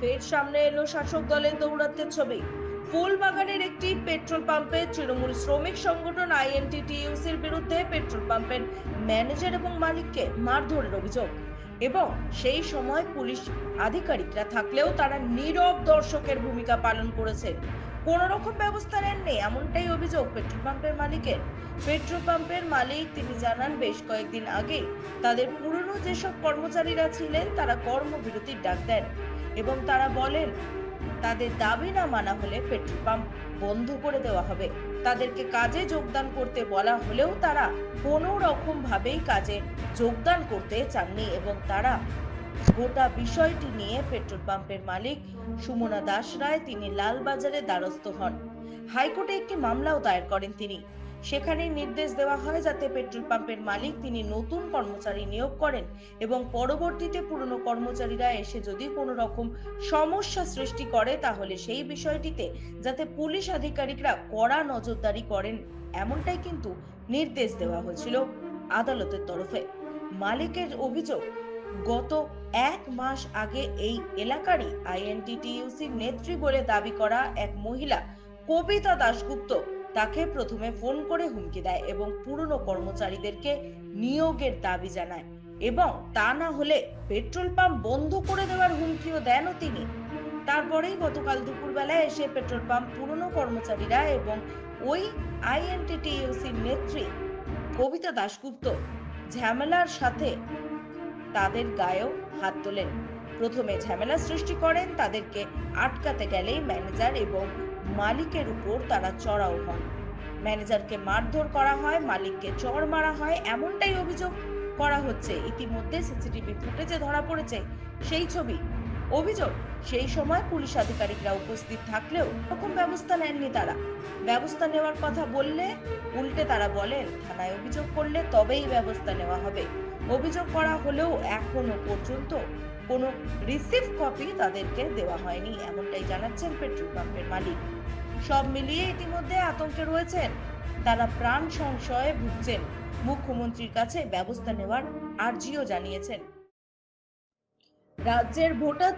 ফের সামনে এলো শাসক দলের দৌরাত্মের ছবি। ফুলবাগানের একটি পেট্রোল পাম্পে তৃণমূল শ্রমিক সংগঠন আইএনটিটিইউসির বিরুদ্ধে পেট্রোল পাম্পের ম্যানেজার এবং মালিককে মারধরের অভিযোগ। এবং সেই সময় পুলিশ আধিকারিকরা থাকলেও তারা নীরব দর্শকের ভূমিকা পালন করেছেন কোন রকম ব্যবস্থা নেননি, এমনটাই অভিযোগ পেট্রোল পাম্পের মালিকের। পেট্রোল পাম্পের মালিক তিনি জানান, বেশ কয়েকদিন আগে তাদের পুরনো যেসব কর্মচারীরা ছিলেন, তারা কর্মবিরতির ডাক দেন। এবং তারা বলেন, তাদের দাবি না মানা হলে পেট্রোল পাম্প বন্ধ করে দেওয়া হবে। তাদেরকে কাজে যোগদান করতে বলা হলেও তারা কোনো রকম ভাবেই কাজে যোগদান করতে চাননি এবং তারা গোটা বিষয়টি নিয়ে পেট্রোল পাম্পের মালিক সুমনা দাস রায় তিনি লালবাজারে দ্বারস্থ হন। হাইকোর্টে একটি মামলাও দায়ের করেন তিনি। সেখানে নির্দেশ দেওয়া হয় যাতে পেট্রোল পাম্পের মালিক তিনি নতুন কর্মচারী নিয়োগ করেন এবং পরবর্তীতে পুরনো কর্মচারীরা এসে যদি কোনো রকম সমস্যা সৃষ্টি করে, তাহলে সেই বিষয়টিতে যাতে পুলিশ আধিকারিকরা কড়া নজরদারি করেন, এমনটাই কিন্তু নির্দেশ দেওয়া হয়েছিল আদালতের তরফে। মালিকের অভিযোগ, গত এক মাস আগে এই এলাকারই আইএনটিটিইউসির নেত্রী বলে দাবি করা এক মহিলা কবিতা দাশগুপ্ত তাকে প্রথমে ফোন করে হুমকি দেয় এবং পুরনো কর্মচারীদেরকে নিয়োগের দাবি জানায় এবং তা না হলে পেট্রোল পাম্প বন্ধ করে দেওয়ার হুমকিও দেনও তিনি। তারপরেই গতকাল দুপুরবেলায় এসে পেট্রোল পাম্প পুরনো কর্মচারীরা এবং ওই আইএনটিটিইউসির নেত্রী কবিতা দাশগুপ্ত ঝামেলার সাথে তাদের গায়েও হাত তোলেন। প্রথমে ঝামেলা সৃষ্টি করেন, তাদেরকে আটকাতে গেলেই ম্যানেজার এবং মালিকের উপর তারা চড়াও হন। ম্যানেজারকে মারধর করা হয়, মালিককে চড় মারা হয়, এমনটাই অভিযোগ করা হচ্ছে। ইতিমধ্যে সিসিটিভি ফুটেজে ধরা পড়েছে সেই ছবি। অভিযোগ, সেই সময় পুলিশ আধিকারিকরা উপস্থিত থাকলেও রকম ব্যবস্থা নেননি তারা। ব্যবস্থা নেওয়ার কথা বললে উল্টে তারা বলেন, থানায় অভিযোগ করলে তবেই ব্যবস্থা নেওয়া হবে। অভিযোগ করা হলেও এখনও পর্যন্ত কোনো রিসিভ কপি তাদেরকে দেওয়া হয়নি, এমনটাই জানাচ্ছেন পেট্রোল পাম্পের মালিক। সব মিলিয়ে ইতিমধ্যে আতঙ্কে রয়েছেন। তারা প্রাণ সংশয়ে ভুগছেন। মুখ্যমন্ত্রীর কাছে ব্যবস্থা নেওয়ার আর্জিও জানিয়েছেন। রাজ্যের ভোটার